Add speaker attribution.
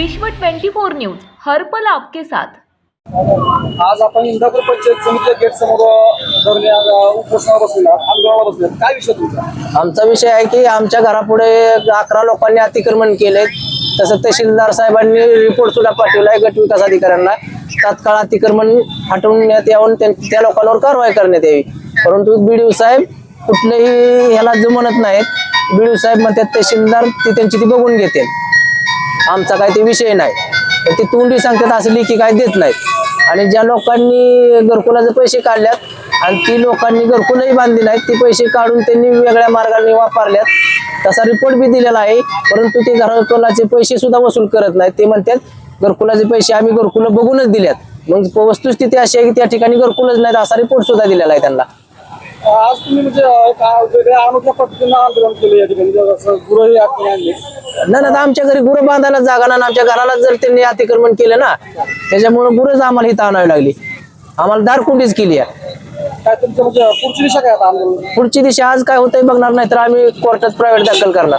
Speaker 1: विश्व 24 न्यूज हर पल आपके साथ.
Speaker 2: आज आपण इंदापूर पंचायत समिती गेट समोर उपोषणाला बसलेला आंदोलनाला बसले काय विषय तुमचा?
Speaker 3: आमचा विषय आहे की आमच्या घरापुढे अकरा लोकांनी अतिक्रमण केले. तसं तहसीलदार साहेबांनी रिपोर्ट सुद्धा पाठवलाय गट विकास अधिकाऱ्यांना. तात्काळ अतिक्रमण हटवण्यात यावून त्या लोकांवर कारवाई करण्यात यावी. परंतु बीडीओ साहेब कुठलेही ह्याला जमणत नाहीत. बीडीओ साहेब म्हणतात तहसीलदार ती त्यांची ती बघून घेते आमचा काय ते विषय नाही. तर ते तोंडी सांगतात असं लेखी काय देत नाहीत. आणि ज्या लोकांनी घरकुलाचे पैसे काढल्यात आणि ती लोकांनी घरकुलही बांधली नाहीत ते पैसे काढून त्यांनी वेगळ्या मार्गाने वापरल्यात तसा रिपोर्ट बी दिलेला आहे. परंतु ते घरकुलाचे पैसे सुद्धा वसूल करत नाहीत. ते म्हणतात घरकुलाचे पैसे आम्ही घरकुलं बघूनच दिल्यात. मग वस्तुस्थिती अशी आहे की त्या ठिकाणी घरकुलच नाहीत असा रिपोर्ट सुद्धा दिलेला आहे त्यांना.
Speaker 2: आज तुम्ही म्हणजे वेगळ्या अनोख्या पद्धतीनं आंदोलन केलं या ठिकाणी.
Speaker 3: नाही ना आमच्या घरी गुरं बांधायला जागा ना आमच्या घराला जर त्यांनी अतिक्रमण केलं ना त्याच्यामुळे गुरंच आम्हाला इथं आणावी लागली. आम्हाला दारकुंडीच केली आहे.
Speaker 2: काय तुमचं म्हणजे पुढची दिशा काय आता आंदोलन
Speaker 3: पुढची दिशा आज काय होतंय बघणार नाही तर आम्ही कोर्टात प्रायव्हेट दाखल करणार.